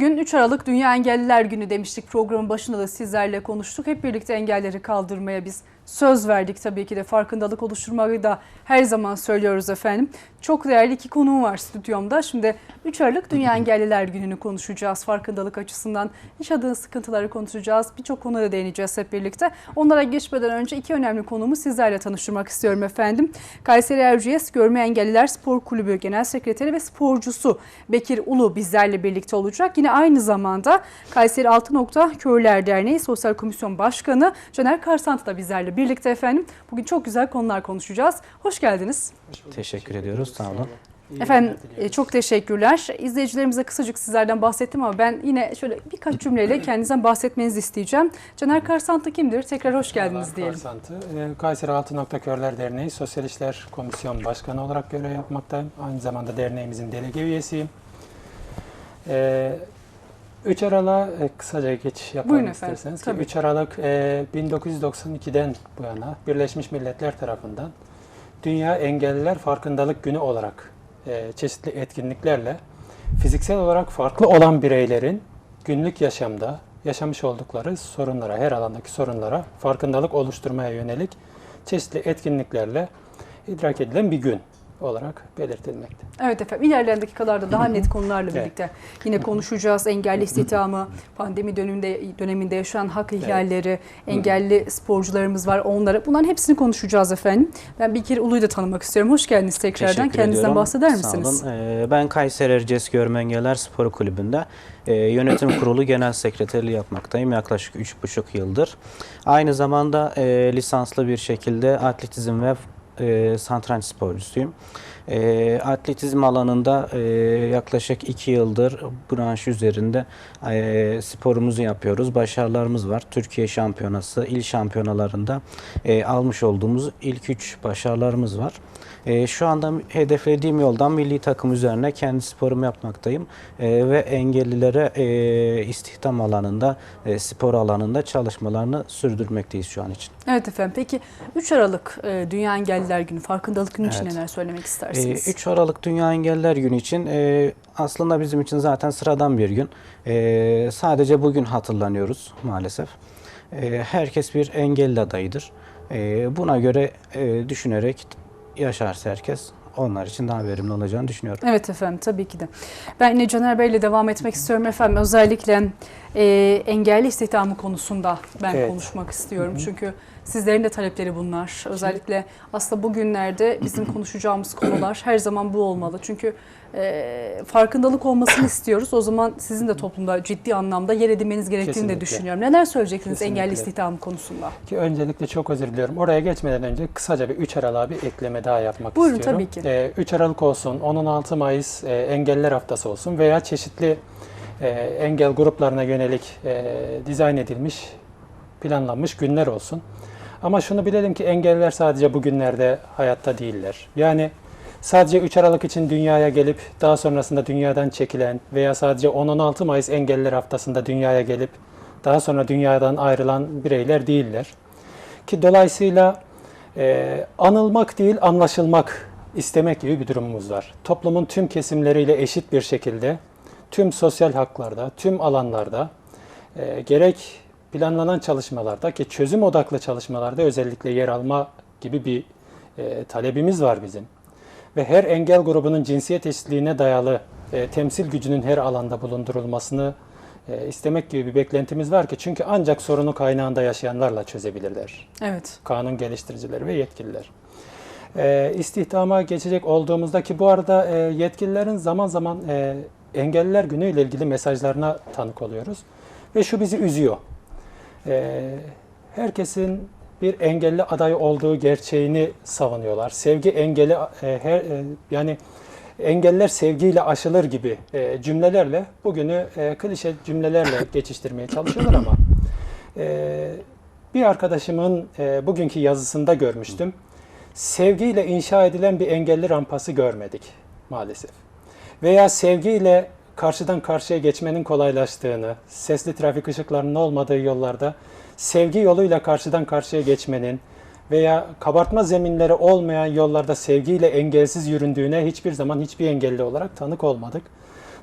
Bugün 3 Aralık Dünya Engelliler Günü demiştik. Programın başında da sizlerle konuştuk. Hep birlikte engelleri kaldırmaya biz söz verdik tabii ki de farkındalık oluşturmayı da her zaman söylüyoruz efendim. Çok değerli iki konuğum var stüdyomda. Şimdi 3 Aralık Dünya Engelliler Günü'nü konuşacağız. Farkındalık açısından yaşadığı sıkıntıları konuşacağız. Birçok konuda değineceğiz hep birlikte. Onlara geçmeden önce iki önemli konumu sizlerle tanıştırmak istiyorum efendim. Kayseri Erciyes Görme Engelliler Spor Kulübü Genel Sekreteri ve sporcusu Bekir Ulu bizlerle birlikte olacak. Yine aynı zamanda Kayseri Altı Nokta Körler Derneği Sosyal Komisyon Başkanı Caner Karsant da bizlerle birlikte efendim. Bugün çok güzel konular konuşacağız. Hoş geldiniz. Teşekkür ediyoruz. Sağ olun. Efendim e, çok teşekkürler. İzleyicilerimize kısacık sizlerden bahsettim ama ben yine şöyle birkaç cümleyle kendinizden bahsetmenizi isteyeceğim. Caner Karsantı kimdir? Tekrar hoş geldiniz diyelim. Karsantı, e, Kayseri Altı Nokta Körler Derneği Sosyal İşler Komisyon Başkanı olarak görev yapmaktayım. Aynı zamanda derneğimizin delege üyesiyim. 3 Aralık'a e, kısaca geçiş yapalım Buyurun efendim, isterseniz. Ki tabii. 3 Aralık e, 1992'den bu yana Birleşmiş Milletler tarafından Dünya Engelliler Farkındalık Günü olarak e, çeşitli etkinliklerle fiziksel olarak farklı olan bireylerin günlük yaşamda yaşamış oldukları sorunlara, her alandaki sorunlara farkındalık oluşturmaya yönelik çeşitli etkinliklerle idrak edilen bir gün olarak belirtilmekte. Evet efendim ilerleyen dakikalarda daha net konularla Evet. birlikte yine konuşacağız. Engelli istihdamı, pandemi döneminde döneminde yaşanan hak ihlalleri, engelli sporcularımız var onlara. Bunların hepsini konuşacağız efendim. Ben Bekir Ulu'yu da tanımak istiyorum. Hoş geldiniz tekrardan. Teşekkür Kendinizden ediyorum. bahseder Sağ misiniz? olun. Ee, Ben Kayseri Erciyes Görme Engelliler Spor Kulübü'nde e, yönetim kurulu genel sekreterliği yapmaktayım yaklaşık 3,5 yıldır. Aynı zamanda e, lisanslı bir şekilde atletizm ve e, satranç sporcusuyum. E, atletizm alanında e, yaklaşık 2 yıldır branş üzerinde e, sporumuzu yapıyoruz. Başarılarımız var. Türkiye şampiyonası, il şampiyonalarında e, almış olduğumuz ilk 3 başarılarımız var. E, şu anda hedeflediğim yoldan milli takım üzerine kendi sporumu yapmaktayım E, ve engellilere e, istihdam alanında, e, spor alanında çalışmalarını sürdürmekteyiz şu an için. Evet efendim. Peki 3 Aralık e, Dünya Engelliler Günü, farkındalık günü için Evet. neler söylemek E, istersiniz? 3 Aralık Dünya Engelliler Günü için e, aslında bizim için zaten sıradan bir gün. E, sadece bugün hatırlanıyoruz maalesef. E, herkes bir engelli adayıdır. E, buna göre e, düşünerek yaşarsa herkes onlar için daha verimli olacağını düşünüyorum. Evet efendim tabii ki de. Ben yine Caner Bey ile devam etmek istiyorum efendim. Özellikle e, engelli istihdamı konusunda ben Evet. konuşmak istiyorum. Çünkü sizlerin de talepleri bunlar. Özellikle aslında bugünlerde bizim konuşacağımız konular her zaman bu olmalı. Çünkü e, farkındalık olmasını istiyoruz. O zaman sizin de toplumda ciddi anlamda yer edinmeniz gerektiğini de Kesinlikle. düşünüyorum. Neler söyleyeceksiniz Kesinlikle. engelli istihdamı konusunda? Ki öncelikle çok özür diliyorum. Oraya geçmeden önce kısaca bir 3 Aralık'a bir ekleme daha yapmak Buyurun, istiyorum. tabii ki. Ee, 3 Aralık olsun, 16 Mayıs e, Engelliler Haftası olsun veya çeşitli e, engel gruplarına yönelik e, dizayn edilmiş, planlanmış günler olsun. Ama şunu bilelim ki engelliler sadece bu günlerde hayatta değiller. Yani sadece 3 Aralık için dünyaya gelip daha sonrasında dünyadan çekilen veya sadece 10-16 Mayıs Engelliler Haftası'nda dünyaya gelip daha sonra dünyadan ayrılan bireyler değiller. Ki dolayısıyla e, anılmak değil anlaşılmak istemek gibi bir durumumuz var. Toplumun tüm kesimleriyle eşit bir şekilde tüm sosyal haklarda, tüm alanlarda e, gerek planlanan çalışmalarda ki çözüm odaklı çalışmalarda özellikle yer alma gibi bir e, talebimiz var bizim. Ve her engel grubunun cinsiyet eşitliğine dayalı e, temsil gücünün her alanda bulundurulmasını e, istemek gibi bir beklentimiz var ki çünkü ancak sorunu kaynağında yaşayanlarla çözebilirler Evet. kanun geliştiricileri ve yetkililer. Ee, istihdama geçecek olduğumuzda ki bu arada e, yetkililerin zaman zaman e, engelliler günü ile ilgili mesajlarına tanık oluyoruz. Ve şu bizi üzüyor. Ee, herkesin bir engelli adayı olduğu gerçeğini savunuyorlar. Sevgi engeli e, her e, yani engeller sevgiyle aşılır gibi e, cümlelerle bugünü e, klişe cümlelerle geçiştirmeye çalışıyorlar ama e, bir arkadaşımın e, bugünkü yazısında görmüştüm. Sevgiyle inşa edilen bir engelli rampası görmedik maalesef. Veya sevgiyle karşıdan karşıya geçmenin kolaylaştığını, sesli trafik ışıklarının olmadığı yollarda sevgi yoluyla karşıdan karşıya geçmenin veya kabartma zeminleri olmayan yollarda sevgiyle engelsiz yüründüğüne hiçbir zaman hiçbir engelli olarak tanık olmadık.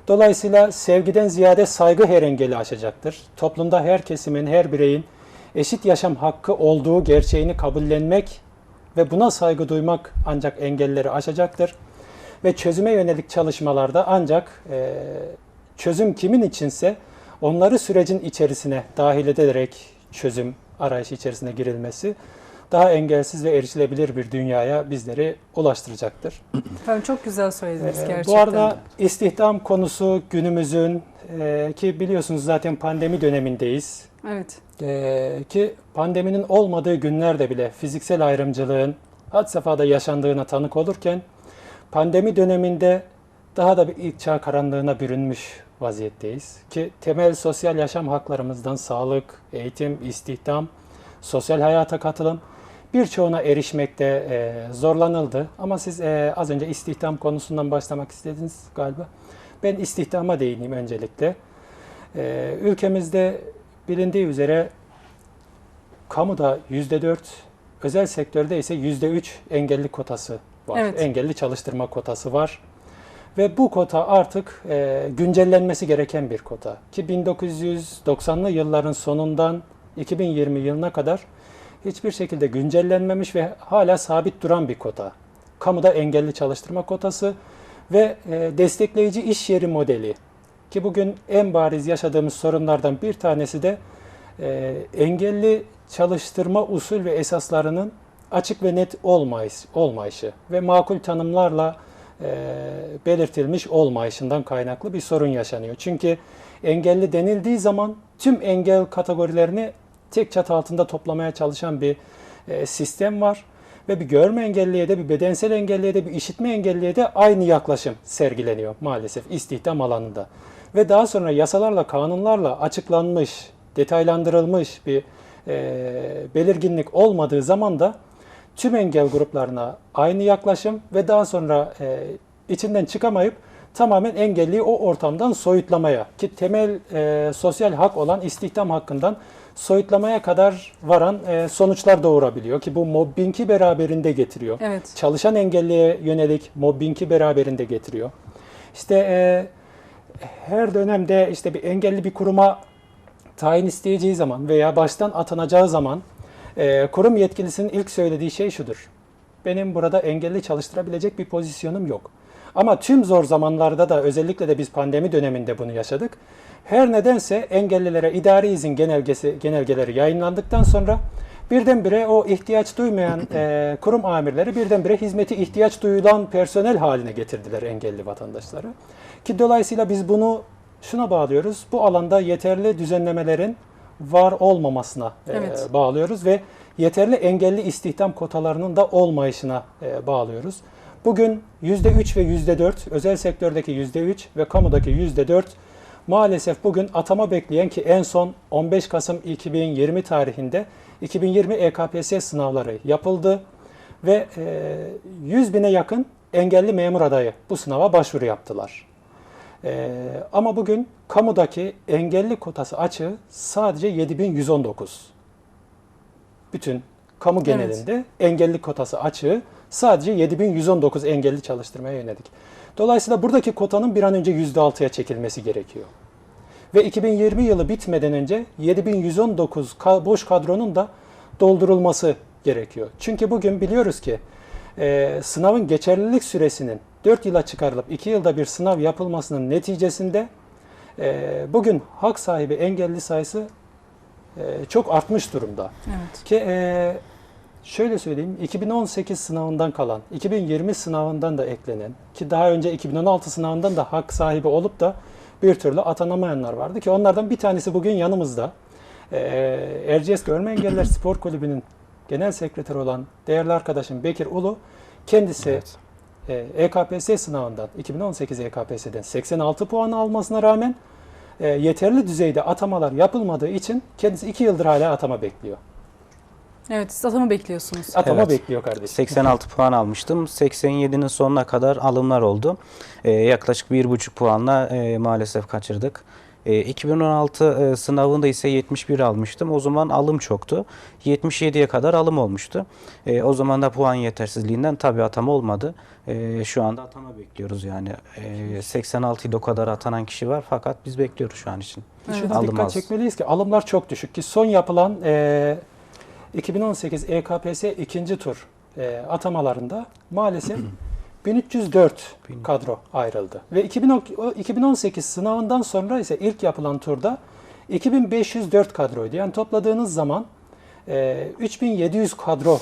Dolayısıyla sevgiden ziyade saygı her engeli aşacaktır. Toplumda her kesimin, her bireyin eşit yaşam hakkı olduğu gerçeğini kabullenmek ve buna saygı duymak ancak engelleri aşacaktır. Ve çözüme yönelik çalışmalarda ancak e, çözüm kimin içinse onları sürecin içerisine dahil ederek çözüm arayışı içerisine girilmesi daha engelsiz ve erişilebilir bir dünyaya bizleri ulaştıracaktır. Efendim çok güzel söylediniz Ee, gerçekten. Bu arada istihdam konusu günümüzün e, ki biliyorsunuz zaten pandemi dönemindeyiz. Evet. Ee, ki pandeminin olmadığı günlerde bile fiziksel ayrımcılığın had safhada yaşandığına tanık olurken pandemi döneminde daha da bir ilk çağ karanlığına bürünmüş vaziyetteyiz. Ki temel sosyal yaşam haklarımızdan sağlık, eğitim, istihdam, sosyal hayata katılım birçoğuna erişmekte e, zorlanıldı. Ama siz e, az önce istihdam konusundan başlamak istediniz galiba. Ben istihdama değineyim öncelikle. E, ülkemizde bilindiği üzere kamuda %4, özel sektörde ise %3 engelli kotası var. Evet. Engelli çalıştırma kotası var. Ve bu kota artık e, güncellenmesi gereken bir kota. Ki 1990'lı yılların sonundan 2020 yılına kadar hiçbir şekilde güncellenmemiş ve hala sabit duran bir kota. Kamuda engelli çalıştırma kotası ve e, destekleyici iş yeri modeli. Ki bugün en bariz yaşadığımız sorunlardan bir tanesi de e, engelli çalıştırma usul ve esaslarının açık ve net olmayış, olmayışı ve makul tanımlarla e, belirtilmiş olmayışından kaynaklı bir sorun yaşanıyor. Çünkü engelli denildiği zaman tüm engel kategorilerini tek çatı altında toplamaya çalışan bir e, sistem var. Ve bir görme engelliye de bir bedensel engelliye de bir işitme engelliye de aynı yaklaşım sergileniyor maalesef istihdam alanında. Ve daha sonra yasalarla, kanunlarla açıklanmış, detaylandırılmış bir e, belirginlik olmadığı zaman da tüm engel gruplarına aynı yaklaşım ve daha sonra e, içinden çıkamayıp tamamen engelliyi o ortamdan soyutlamaya ki temel e, sosyal hak olan istihdam hakkından soyutlamaya kadar varan e, sonuçlar doğurabiliyor ki bu mobbingi beraberinde getiriyor. Evet. Çalışan engelliye yönelik mobbingi beraberinde getiriyor. İşte e, her dönemde işte bir engelli bir kuruma tayin isteyeceği zaman veya baştan atanacağı zaman e, kurum yetkilisinin ilk söylediği şey şudur. Benim burada engelli çalıştırabilecek bir pozisyonum yok. Ama tüm zor zamanlarda da özellikle de biz pandemi döneminde bunu yaşadık. Her nedense engellilere idari izin genelgesi, genelgeleri yayınlandıktan sonra birdenbire o ihtiyaç duymayan e, kurum amirleri birdenbire hizmeti ihtiyaç duyulan personel haline getirdiler engelli vatandaşları. Ki dolayısıyla biz bunu şuna bağlıyoruz. Bu alanda yeterli düzenlemelerin var olmamasına e, Evet. bağlıyoruz ve yeterli engelli istihdam kotalarının da olmayışına e, bağlıyoruz. Bugün %3 ve %4, özel sektördeki %3 ve kamudaki %4 maalesef bugün atama bekleyen ki en son 15 Kasım 2020 tarihinde 2020 EKPS sınavları yapıldı ve e, 100 bine yakın engelli memur adayı bu sınava başvuru yaptılar. Ee, ama bugün kamudaki engelli kotası açığı sadece 7119. Bütün kamu genelinde engelli kotası açığı sadece 7119 engelli çalıştırmaya yönelik. Dolayısıyla buradaki kotanın bir an önce %6'ya çekilmesi gerekiyor. Ve 2020 yılı bitmeden önce 7119 ka- boş kadronun da doldurulması gerekiyor. Çünkü bugün biliyoruz ki e, sınavın geçerlilik süresinin 4 yıla çıkarılıp 2 yılda bir sınav yapılmasının neticesinde e, bugün hak sahibi engelli sayısı e, çok artmış durumda. Evet. Ki e, şöyle söyleyeyim 2018 sınavından kalan 2020 sınavından da eklenen ki daha önce 2016 sınavından da hak sahibi olup da bir türlü atanamayanlar vardı ki onlardan bir tanesi bugün yanımızda. E, Erciyes Görme Engelliler Spor Kulübü'nün genel sekreteri olan değerli arkadaşım Bekir Ulu kendisi Evet. e, EKPS sınavından 2018 EKPS'den 86 puan almasına rağmen e, yeterli düzeyde atamalar yapılmadığı için kendisi 2 yıldır hala atama bekliyor. Evet, siz atama bekliyorsunuz. Atama Evet. bekliyor kardeşim. 86 puan almıştım. 87'nin sonuna kadar alımlar oldu. Ee, yaklaşık 1,5 puanla e, maalesef kaçırdık. E, 2016 e, sınavında ise 71 almıştım. O zaman alım çoktu. 77'ye kadar alım olmuştu. E, o zaman da puan yetersizliğinden tabii atama olmadı. E, şu anda atama bekliyoruz yani. E, 86 ile o kadar atanan kişi var fakat biz bekliyoruz şu an için. Şuna Alım dikkat az. çekmeliyiz ki alımlar çok düşük ki son yapılan e, 2018 EKPS ikinci tur e, atamalarında maalesef 1304 Bin- kadro ayrıldı. Ve 2010 o 2018 sınavından sonra ise ilk yapılan turda 2504 kadroydu. Yani topladığınız zaman e, 3700 kadro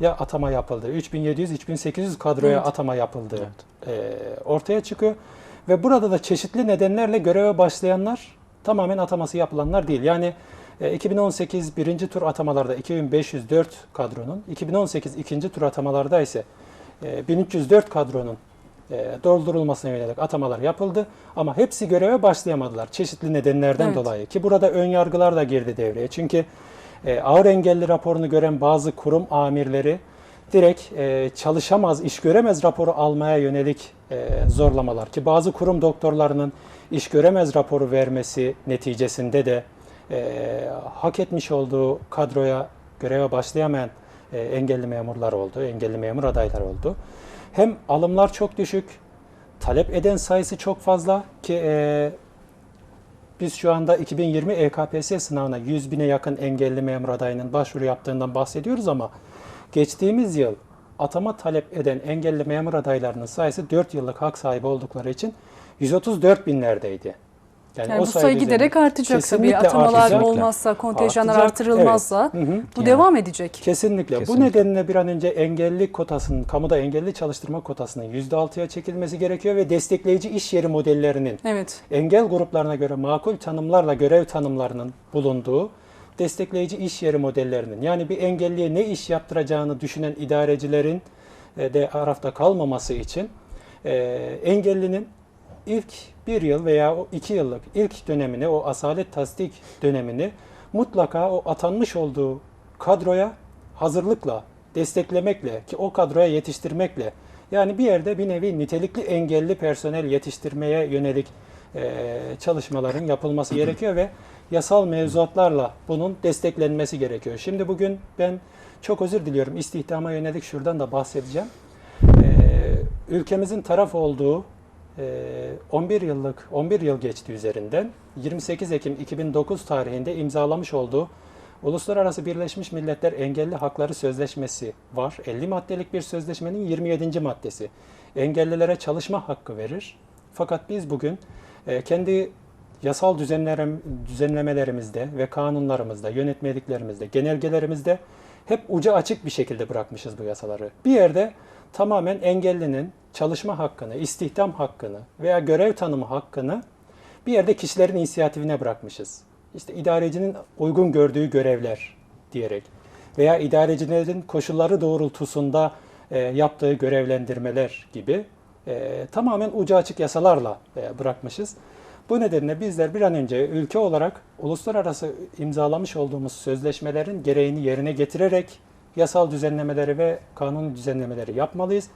ya atama yapıldı. 3700-3800 kadroya Evet. atama yapıldı. e, ortaya çıkıyor. Ve burada da çeşitli nedenlerle göreve başlayanlar tamamen ataması yapılanlar değil. Yani e, 2018 birinci tur atamalarda 2504 kadronun, 2018 ikinci tur atamalarda ise e, 1304 kadronun e, doldurulmasına yönelik atamalar yapıldı. Ama hepsi göreve başlayamadılar çeşitli nedenlerden Evet. dolayı. Ki burada ön yargılar da girdi devreye. Çünkü e, ağır engelli raporunu gören bazı kurum amirleri direkt e, çalışamaz, iş göremez raporu almaya yönelik e, zorlamalar. Ki bazı kurum doktorlarının iş göremez raporu vermesi neticesinde de e, hak etmiş olduğu kadroya göreve başlayamayan e, engelli memurlar oldu, engelli memur adaylar oldu. Hem alımlar çok düşük, talep eden sayısı çok fazla ki e, biz şu anda 2020 EKPS sınavına 100 bine yakın engelli memur adayının başvuru yaptığından bahsediyoruz ama geçtiğimiz yıl atama talep eden engelli memur adaylarının sayısı 4 yıllık hak sahibi oldukları için 134 binlerdeydi. Yani bu sayı giderek artacak tabii. Atamalar artacak. olmazsa, kontenjanlar Artacak, artırılmazsa evet. Hı hı. bu Yani. devam edecek. Kesinlikle. Bu Kesinlikle. nedenle bir an önce engelli kotasının, kamuda engelli çalıştırma kotasının %6'ya çekilmesi gerekiyor ve destekleyici iş yeri modellerinin Evet. engel gruplarına göre makul tanımlarla görev tanımlarının bulunduğu destekleyici iş yeri modellerinin yani bir engelliye ne iş yaptıracağını düşünen idarecilerin e, de arafta kalmaması için e, engellinin ilk bir yıl veya o iki yıllık ilk dönemini, o asalet tasdik dönemini mutlaka o atanmış olduğu kadroya hazırlıkla, desteklemekle ki o kadroya yetiştirmekle yani bir yerde bir nevi nitelikli engelli personel yetiştirmeye yönelik e, çalışmaların yapılması gerekiyor ve yasal mevzuatlarla bunun desteklenmesi gerekiyor. Şimdi bugün ben çok özür diliyorum istihdama yönelik şuradan da bahsedeceğim. E, ülkemizin taraf olduğu 11 yıllık 11 yıl geçti üzerinden 28 Ekim 2009 tarihinde imzalamış olduğu Uluslararası Birleşmiş Milletler Engelli Hakları Sözleşmesi var. 50 maddelik bir sözleşmenin 27. maddesi. Engellilere çalışma hakkı verir. Fakat biz bugün e, kendi yasal düzenlem- düzenlemelerimizde ve kanunlarımızda, yönetmeliklerimizde, genelgelerimizde hep ucu açık bir şekilde bırakmışız bu yasaları. Bir yerde tamamen engellinin çalışma hakkını, istihdam hakkını veya görev tanımı hakkını bir yerde kişilerin inisiyatifine bırakmışız. İşte idarecinin uygun gördüğü görevler diyerek veya idarecilerin koşulları doğrultusunda e, yaptığı görevlendirmeler gibi e, tamamen ucu açık yasalarla e, bırakmışız. Bu nedenle bizler bir an önce ülke olarak uluslararası imzalamış olduğumuz sözleşmelerin gereğini yerine getirerek yasal düzenlemeleri ve kanun düzenlemeleri yapmalıyız.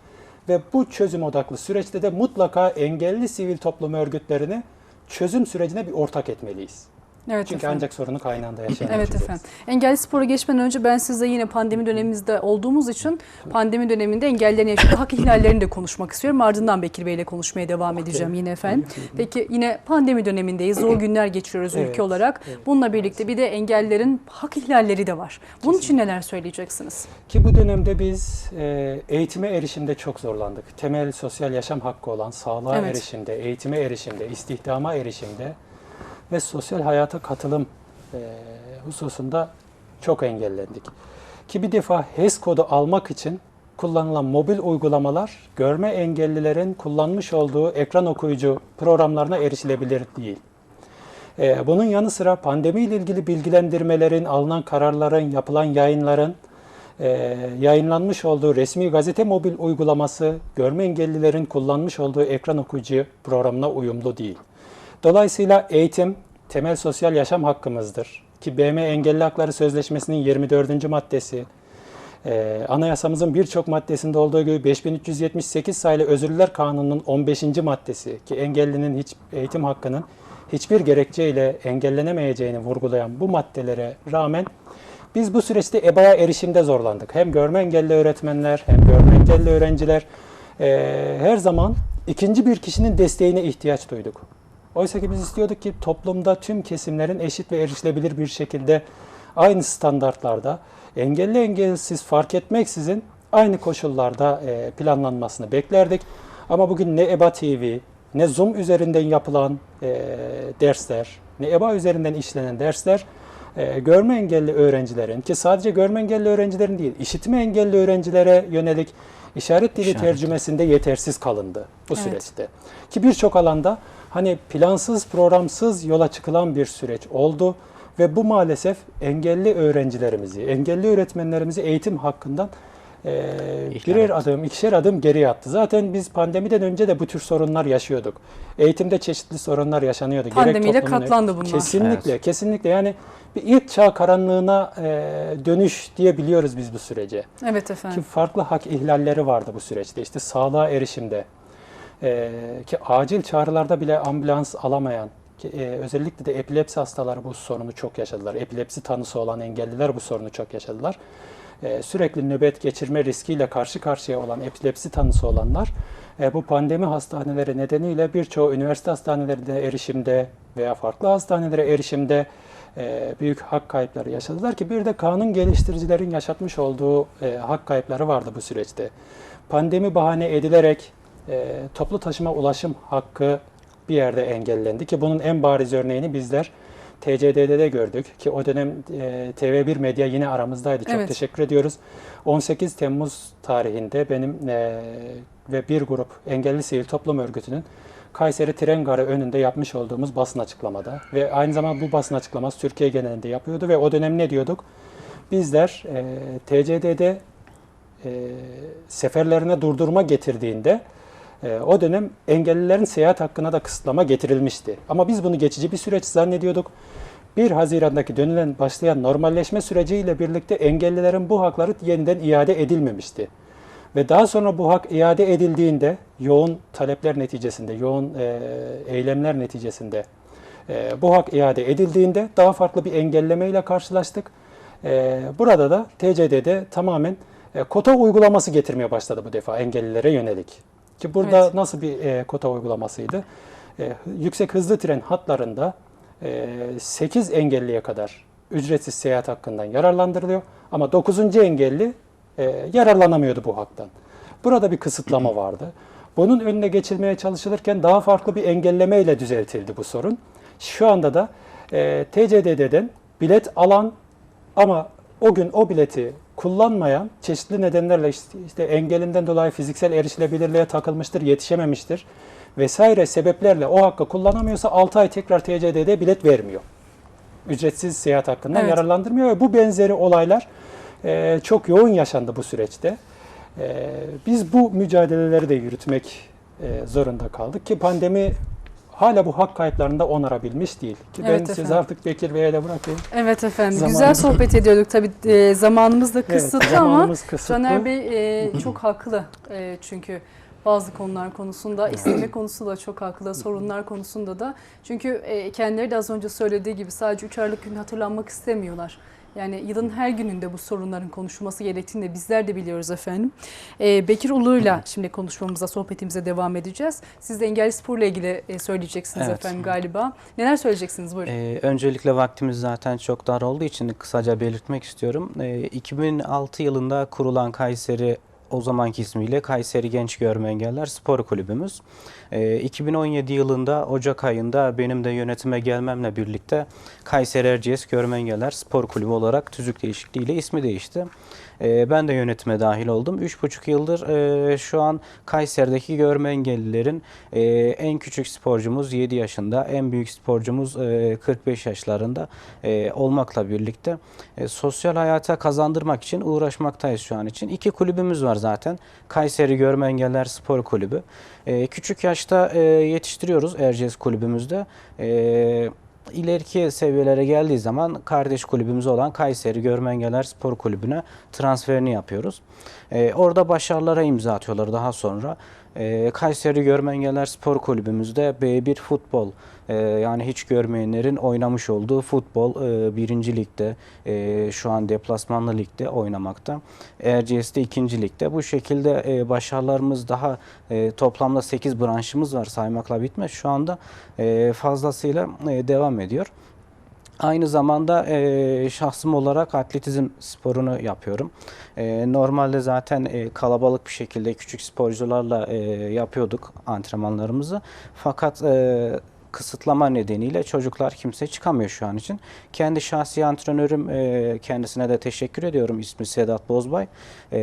Ve bu çözüm odaklı süreçte de mutlaka engelli sivil toplum örgütlerini çözüm sürecine bir ortak etmeliyiz. Evet Çünkü efendim. ancak sorunu kaynağında yaşayamayacağız. Evet efendim. Engelli spora geçmeden önce ben sizle yine pandemi dönemimizde olduğumuz için pandemi döneminde engellilerin yaşadığı hak ihlallerini de konuşmak istiyorum. Ardından Bekir Bey ile konuşmaya devam edeceğim yine efendim. Peki yine pandemi dönemindeyiz. Zor günler geçiriyoruz Evet, ülke olarak. evet. Bununla birlikte bir de engellilerin hak ihlalleri de var. Bunun için neler söyleyeceksiniz? Ki bu dönemde biz e, eğitime erişimde çok zorlandık. Temel sosyal yaşam hakkı olan sağlığa Evet. erişimde, eğitime erişimde, istihdama erişimde ve sosyal hayata katılım e, hususunda çok engellendik. Ki bir defa HES kodu almak için kullanılan mobil uygulamalar görme engellilerin kullanmış olduğu ekran okuyucu programlarına erişilebilir değil. Ee, bunun yanı sıra pandemiyle ilgili bilgilendirmelerin, alınan kararların, yapılan yayınların e, yayınlanmış olduğu resmi gazete mobil uygulaması görme engellilerin kullanmış olduğu ekran okuyucu programına uyumlu değil. Dolayısıyla eğitim temel sosyal yaşam hakkımızdır. Ki BM Engelli Hakları Sözleşmesi'nin 24. maddesi, ee, anayasamızın birçok maddesinde olduğu gibi 5378 sayılı Özürlüler Kanunu'nun 15. maddesi ki engellinin hiç eğitim hakkının hiçbir gerekçeyle engellenemeyeceğini vurgulayan bu maddelere rağmen biz bu süreçte EBA'ya erişimde zorlandık. Hem görme engelli öğretmenler hem görme engelli öğrenciler eee, her zaman ikinci bir kişinin desteğine ihtiyaç duyduk. Oysa ki biz istiyorduk ki toplumda tüm kesimlerin eşit ve erişilebilir bir şekilde aynı standartlarda engelli engelsiz fark etmeksizin aynı koşullarda eee, planlanmasını beklerdik. Ama bugün ne EBA TV ne Zoom üzerinden yapılan eee, dersler ne EBA üzerinden işlenen dersler e, görme engelli öğrencilerin ki sadece görme engelli öğrencilerin değil, işitme engelli öğrencilere yönelik işaret dili İşaret. tercümesinde yetersiz kalındı bu Evet. süreçte. Ki birçok alanda hani plansız, programsız yola çıkılan bir süreç oldu ve bu maalesef engelli öğrencilerimizi, engelli öğretmenlerimizi eğitim hakkından e, birer adım, ikişer adım geri attı. Zaten biz pandemiden önce de bu tür sorunlar yaşıyorduk. Eğitimde çeşitli sorunlar yaşanıyordu. Gerek Pandemiyle toplumun- katlandı bunlar. Kesinlikle, Evet. kesinlikle. Yani bir ilk çağ karanlığına e, dönüş diyebiliyoruz biz bu sürece. Evet Ki efendim. farklı hak ihlalleri vardı bu süreçte. İşte sağlığa erişimde, e, ki acil çağrılarda bile ambulans alamayan, ki, e, özellikle de epilepsi hastaları bu sorunu çok yaşadılar. Epilepsi tanısı olan engelliler bu sorunu çok yaşadılar. E, sürekli nöbet geçirme riskiyle karşı karşıya olan epilepsi tanısı olanlar e, bu pandemi hastaneleri nedeniyle birçoğu üniversite hastanelerine erişimde veya farklı hastanelere erişimde e, büyük hak kayıpları yaşadılar ki bir de kanun geliştiricilerin yaşatmış olduğu e, hak kayıpları vardı bu süreçte. Pandemi bahane edilerek e, toplu taşıma ulaşım hakkı bir yerde engellendi ki bunun en bariz örneğini bizler TCD'de gördük ki o dönem e, TV1 Medya yine aramızdaydı. Çok Evet. teşekkür ediyoruz. 18 Temmuz tarihinde benim e, ve bir grup engelli sivil toplum örgütünün Kayseri Tren Garı önünde yapmış olduğumuz basın açıklamada ve aynı zamanda bu basın açıklaması Türkiye genelinde yapıyordu ve o dönem ne diyorduk? Bizler e, TCD'de e, seferlerine durdurma getirdiğinde o dönem engellilerin seyahat hakkına da kısıtlama getirilmişti. Ama biz bunu geçici bir süreç zannediyorduk. 1 Haziran'daki dönülen başlayan normalleşme süreciyle birlikte engellilerin bu hakları yeniden iade edilmemişti. Ve daha sonra bu hak iade edildiğinde yoğun talepler neticesinde, yoğun e, eylemler neticesinde e, bu hak iade edildiğinde daha farklı bir engellemeyle karşılaştık. E, burada da TCD'de tamamen kota uygulaması getirmeye başladı bu defa engellilere yönelik. Ki burada Evet. nasıl bir e, kota uygulamasıydı? E, yüksek hızlı tren hatlarında e, 8 engelliye kadar ücretsiz seyahat hakkından yararlandırılıyor. Ama 9. engelli e, yararlanamıyordu bu haktan. Burada bir kısıtlama vardı. Bunun önüne geçilmeye çalışılırken daha farklı bir engelleme ile düzeltildi bu sorun. Şu anda da e, TCDD'den bilet alan ama o gün o bileti kullanmayan çeşitli nedenlerle işte, engelinden dolayı fiziksel erişilebilirliğe takılmıştır, yetişememiştir vesaire sebeplerle o hakkı kullanamıyorsa 6 ay tekrar TCDD bilet vermiyor. Ücretsiz seyahat hakkından Evet. yararlandırmıyor ve bu benzeri olaylar e, çok yoğun yaşandı bu süreçte. E, biz bu mücadeleleri de yürütmek e, zorunda kaldık ki pandemi hala bu hak kayıplarında onarabilmiş değil. Ki ben Evet siz artık Bekir Bey'e de bırakayım. Evet efendim. Zaman- Güzel sohbet ediyorduk. Tabii e, zamanımız da Evet, kısıtlı ama zamanımız kısıtlı. Caner Bey e, çok haklı E, çünkü bazı konular konusunda, isteme konusunda da çok haklı, sorunlar konusunda da. Çünkü e, kendileri de az önce söylediği gibi sadece üç aylık gün hatırlanmak istemiyorlar. Yani yılın her gününde bu sorunların konuşulması gerektiğini de bizler de biliyoruz efendim. E, Bekir Ulu'yla şimdi konuşmamıza, sohbetimize devam edeceğiz. Siz de engelli sporla ilgili e, söyleyeceksiniz Evet. efendim galiba. Neler söyleyeceksiniz? Buyurun. Ee, öncelikle vaktimiz zaten çok dar olduğu için kısaca belirtmek istiyorum. Ee, 2006 yılında kurulan Kayseri o zamanki ismiyle Kayseri Genç Görme Engeller Spor Kulübümüz. Ee, 2017 yılında Ocak ayında benim de yönetime gelmemle birlikte Kayseri Erciyes Görme Engeller Spor Kulübü olarak tüzük değişikliğiyle ismi değişti. Ee, ben de yönetime dahil oldum. 3,5 yıldır e, şu an Kayseri'deki görme engellilerin e, en küçük sporcumuz 7 yaşında, en büyük sporcumuz e, 45 yaşlarında e, olmakla birlikte sosyal hayata kazandırmak için uğraşmaktayız şu an için. İki kulübümüz var zaten. Kayseri Görme Engeller Spor Kulübü. Küçük yaşta yetiştiriyoruz Erciyes kulübümüzde. E, ileriki seviyelere geldiği zaman kardeş kulübümüz olan Kayseri Görme Engeller Spor Kulübü'ne transferini yapıyoruz. Ee, orada başarılara imza atıyorlar daha sonra. E, Kayseri Görme Engeller Spor Kulübümüzde B1 futbol e, yani hiç görmeyenlerin oynamış olduğu futbol e, birinci ligde şu an deplasmanlı ligde oynamakta. Erciyes'te ikinci ligde. Bu şekilde başarılarımız daha toplamda 8 branşımız var saymakla bitmez. Şu anda fazlasıyla devam ediyor. Aynı zamanda e, şahsım olarak atletizm sporunu yapıyorum. E, normalde zaten e, kalabalık bir şekilde küçük sporcularla e, yapıyorduk antrenmanlarımızı. Fakat e, kısıtlama nedeniyle çocuklar kimse çıkamıyor şu an için. Kendi şahsi antrenörüm e, kendisine de teşekkür ediyorum. İsmi Sedat Bozbay. E,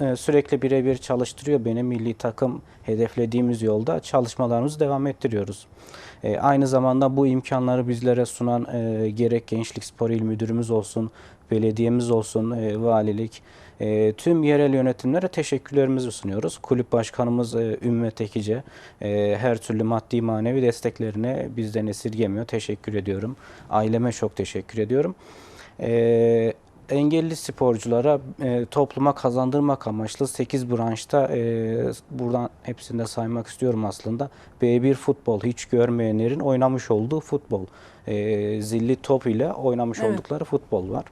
e, sürekli birebir çalıştırıyor beni milli takım hedeflediğimiz yolda çalışmalarımızı devam ettiriyoruz. E, aynı zamanda bu imkanları bizlere sunan e, gerek Gençlik Spor İl Müdürümüz olsun, belediyemiz olsun, e, valilik, e, tüm yerel yönetimlere teşekkürlerimizi sunuyoruz. Kulüp başkanımız e, Ümmü Tekice e, her türlü maddi manevi desteklerini bizden esirgemiyor. Teşekkür ediyorum. Aileme çok teşekkür ediyorum. E, engelli sporculara e, topluma kazandırmak amaçlı 8 branşta e, buradan hepsini de saymak istiyorum aslında. B1 futbol hiç görmeyenlerin oynamış olduğu futbol. E, zilli top ile oynamış Evet. oldukları futbol var.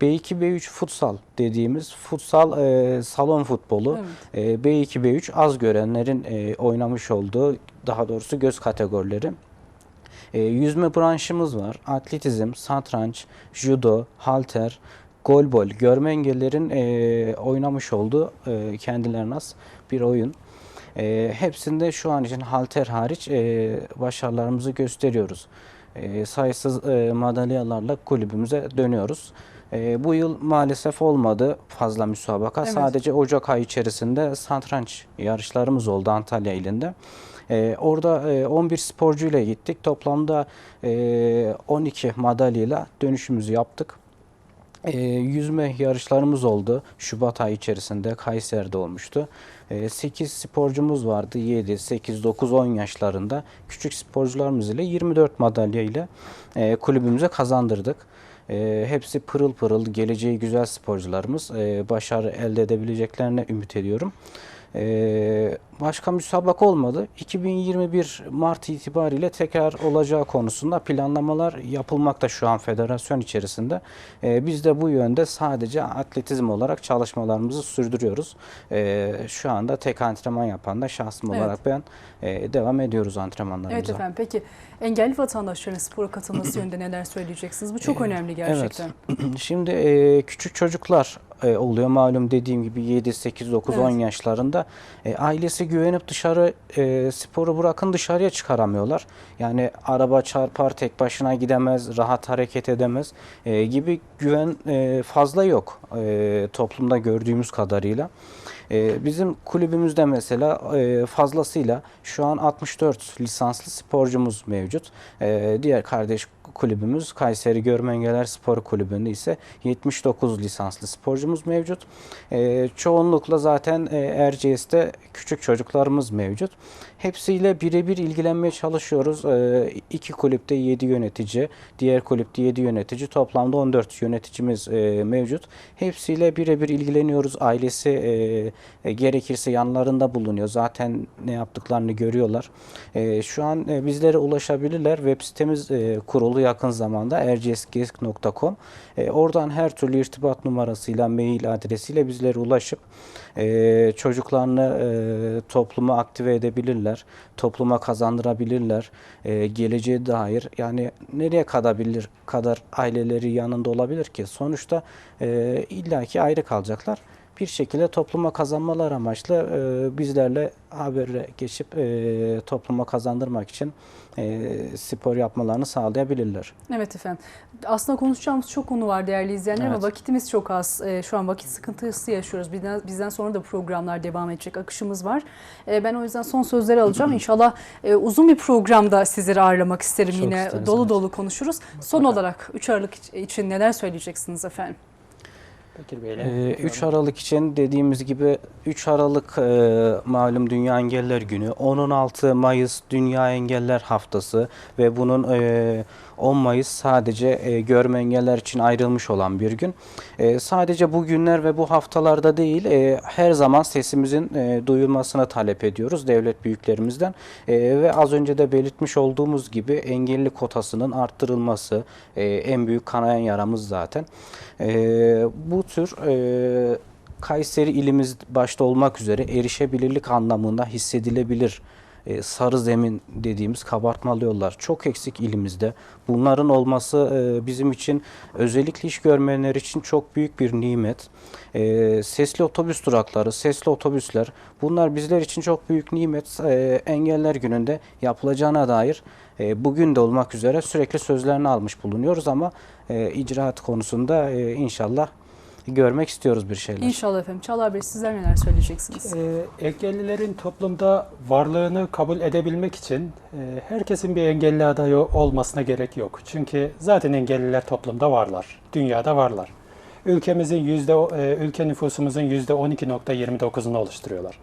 B2 B3 futsal dediğimiz futsal e, salon futbolu. Evet. E, B2 B3 az görenlerin e, oynamış olduğu daha doğrusu göz kategorileri. E, yüzme branşımız var. Atletizm, satranç, judo, halter, golbol, görme engellerin e, oynamış olduğu e, kendilerine has bir oyun. E, hepsinde şu an için halter hariç e, başarılarımızı gösteriyoruz. E, sayısız e, madalyalarla kulübümüze dönüyoruz. E, bu yıl maalesef olmadı fazla müsabaka. Evet. Sadece Ocak ayı içerisinde satranç yarışlarımız oldu Antalya ilinde. Ee, orada e, 11 sporcuyla gittik. Toplamda e, 12 madalyayla dönüşümüzü yaptık. E, yüzme yarışlarımız oldu. Şubat ayı içerisinde Kayseri'de olmuştu. E, 8 sporcumuz vardı. 7, 8, 9, 10 yaşlarında. Küçük sporcularımız ile 24 madalya ile e, kulübümüze kazandırdık. E, hepsi pırıl pırıl, geleceği güzel sporcularımız. E, başarı elde edebileceklerine ümit ediyorum. E, başka müsabaka olmadı. 2021 Mart itibariyle tekrar olacağı konusunda planlamalar yapılmakta şu an federasyon içerisinde. E, biz de bu yönde sadece atletizm olarak çalışmalarımızı sürdürüyoruz. E, şu anda tek antrenman yapan da şahsım Evet. olarak ben e, devam ediyoruz antrenmanlarımıza. Evet efendim. Peki engelli vatandaşların spora katılması yönünde neler söyleyeceksiniz? Bu çok önemli gerçekten. Şimdi e, küçük çocuklar e, oluyor malum dediğim gibi 7, 8, 9, Evet. 10 yaşlarında. E, ailesi güvenip dışarı e, sporu bırakın dışarıya çıkaramıyorlar. Yani araba çarpar tek başına gidemez, rahat hareket edemez e, gibi güven e, fazla yok e, toplumda gördüğümüz kadarıyla. E, bizim kulübümüzde mesela e, fazlasıyla şu an 64 lisanslı sporcumuz mevcut. E, diğer kardeş kulübümüz Kayseri Görme Engeller Spor Kulübü'nde ise 79 lisanslı sporcumuz mevcut. E, çoğunlukla zaten e, Erciyes'te küçük çocuklarımız mevcut. Hepsiyle birebir ilgilenmeye çalışıyoruz. E, iki kulüpte 7 yönetici, diğer kulüpte 7 yönetici, toplamda 14 yöneticimiz e, mevcut. Hepsiyle birebir ilgileniyoruz. Ailesi e, e, gerekirse yanlarında bulunuyor. Zaten ne yaptıklarını görüyorlar. E, şu an e, bizlere ulaşabilirler. Web sitemiz e, kurulu yakın zamanda ercsgesk.com. E, oradan her türlü irtibat numarasıyla, mail adresiyle bizlere ulaşıp e, çocuklarını e, topluma aktive edebilirler. Topluma kazandırabilirler. E, geleceğe dair yani nereye kadar kadar aileleri yanında olabilir ki? Sonuçta e, illaki ayrı kalacaklar bir şekilde topluma kazanmalar amaçlı e, bizlerle habere geçip e, topluma kazandırmak için e, spor yapmalarını sağlayabilirler. Evet efendim. Aslında konuşacağımız çok konu var değerli izleyenler ama Evet. vakitimiz çok az. Ee, şu an vakit sıkıntısı yaşıyoruz. Bizden, bizden sonra da programlar devam edecek. Akışımız var. Ee, ben o yüzden son sözleri alacağım. İnşallah e, uzun bir programda sizleri ağırlamak isterim Çok yine. isteriz, dolu evet. dolu konuşuruz. Son olarak 3 Aralık için neler söyleyeceksiniz efendim? Bekir Bey'le. Ee, 3 Aralık için dediğimiz gibi 3 Aralık e, malum Dünya Engeller Günü, 16 Mayıs Dünya Engeller Haftası ve bunun e, 10 Mayıs sadece e, görme engeller için ayrılmış olan bir gün. E, sadece bu günler ve bu haftalarda değil, e, her zaman sesimizin e, duyulmasını talep ediyoruz devlet büyüklerimizden. E, ve az önce de belirtmiş olduğumuz gibi engelli kotasının arttırılması e, en büyük kanayan yaramız zaten. E, bu tür e, Kayseri ilimiz başta olmak üzere erişebilirlik anlamında hissedilebilir e, sarı zemin dediğimiz kabartmalı yollar çok eksik ilimizde. Bunların olması e, bizim için özellikle iş görmeyenler için çok büyük bir nimet. E, sesli otobüs durakları, sesli otobüsler bunlar bizler için çok büyük nimet. E, engeller gününde yapılacağına dair e, bugün de olmak üzere sürekli sözlerini almış bulunuyoruz ama e, icraat konusunda e, inşallah görmek istiyoruz bir şeyler. İnşallah efendim. Çağlar Bey sizler neler söyleyeceksiniz? Ee, engellilerin toplumda varlığını kabul edebilmek için e, herkesin bir engelli adayı olmasına gerek yok. Çünkü zaten engelliler toplumda varlar, dünyada varlar. Ülkemizin yüzde, e, ülke nüfusumuzun yüzde 12.29'unu oluşturuyorlar.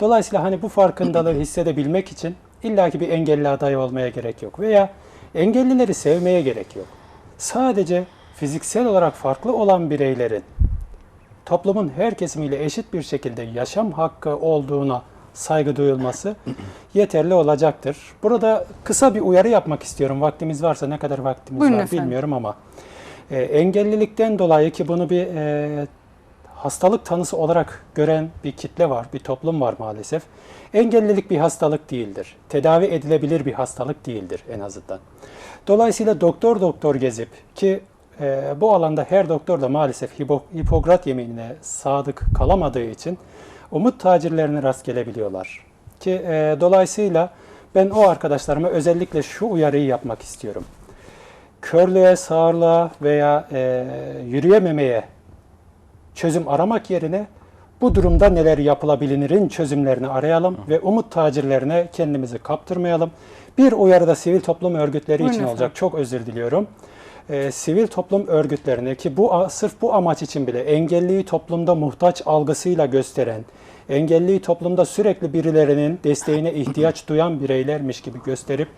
Dolayısıyla hani bu farkındalığı hissedebilmek için illaki bir engelli adayı olmaya gerek yok veya engellileri sevmeye gerek yok. Sadece fiziksel olarak farklı olan bireylerin toplumun her kesimiyle eşit bir şekilde yaşam hakkı olduğuna saygı duyulması yeterli olacaktır. Burada kısa bir uyarı yapmak istiyorum. Vaktimiz varsa ne kadar vaktimiz Buyurun var efendim. bilmiyorum ama e, engellilikten dolayı ki bunu bir e, hastalık tanısı olarak gören bir kitle var, bir toplum var maalesef. Engellilik bir hastalık değildir. Tedavi edilebilir bir hastalık değildir en azından. Dolayısıyla doktor doktor gezip ki e, bu alanda her doktor da maalesef Hipo- Hipokrat yeminine sadık kalamadığı için umut tacirlerine rast gelebiliyorlar. Ki e, dolayısıyla ben o arkadaşlarıma özellikle şu uyarıyı yapmak istiyorum. Körlüğe, sağırlığa veya e, yürüyememeye çözüm aramak yerine bu durumda neler yapılabilirin çözümlerini arayalım ve umut tacirlerine kendimizi kaptırmayalım. Bir uyarı da sivil toplum örgütleri Buyurun için efendim. olacak. Çok özür diliyorum. Ee, sivil toplum örgütlerine ki bu sırf bu amaç için bile engelliyi toplumda muhtaç algısıyla gösteren, engelliyi toplumda sürekli birilerinin desteğine ihtiyaç duyan bireylermiş gibi gösterip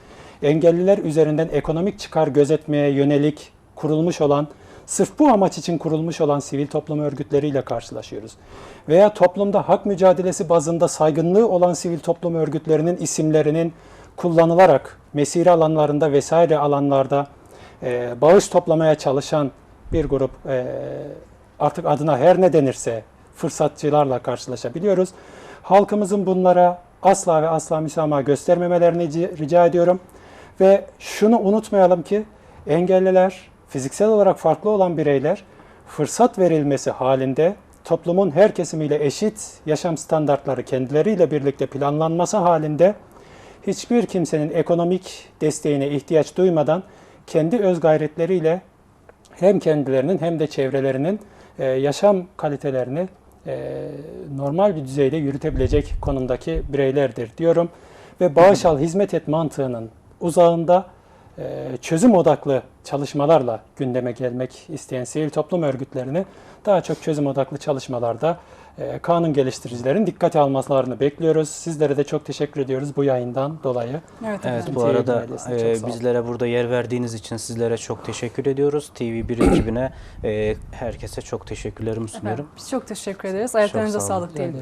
engelliler üzerinden ekonomik çıkar gözetmeye yönelik kurulmuş olan sırf bu amaç için kurulmuş olan sivil toplum örgütleriyle karşılaşıyoruz. Veya toplumda hak mücadelesi bazında saygınlığı olan sivil toplum örgütlerinin isimlerinin kullanılarak mesire alanlarında vesaire alanlarda e, bağış toplamaya çalışan bir grup e, artık adına her ne denirse fırsatçılarla karşılaşabiliyoruz. Halkımızın bunlara asla ve asla müsamaha göstermemelerini rica- ediyorum. Ve şunu unutmayalım ki engelliler, fiziksel olarak farklı olan bireyler fırsat verilmesi halinde toplumun her kesimiyle eşit yaşam standartları kendileriyle birlikte planlanması halinde hiçbir kimsenin ekonomik desteğine ihtiyaç duymadan kendi öz gayretleriyle hem kendilerinin hem de çevrelerinin e, yaşam kalitelerini e, normal bir düzeyde yürütebilecek konumdaki bireylerdir diyorum. Ve bağış al hizmet et mantığının uzağında e, çözüm odaklı çalışmalarla gündeme gelmek isteyen sivil toplum örgütlerini daha çok çözüm odaklı çalışmalarda kanun geliştiricilerin dikkate almalarını bekliyoruz. Sizlere de çok teşekkür ediyoruz bu yayından dolayı. Evet, Evet bu arada e, bizlere burada yer verdiğiniz için sizlere çok teşekkür ediyoruz. TV1 ekibine e, herkese çok teşekkürlerimi sunuyorum. Efendim, biz çok teşekkür ederiz. Ayaklarınıza sağ sağlık diyelim.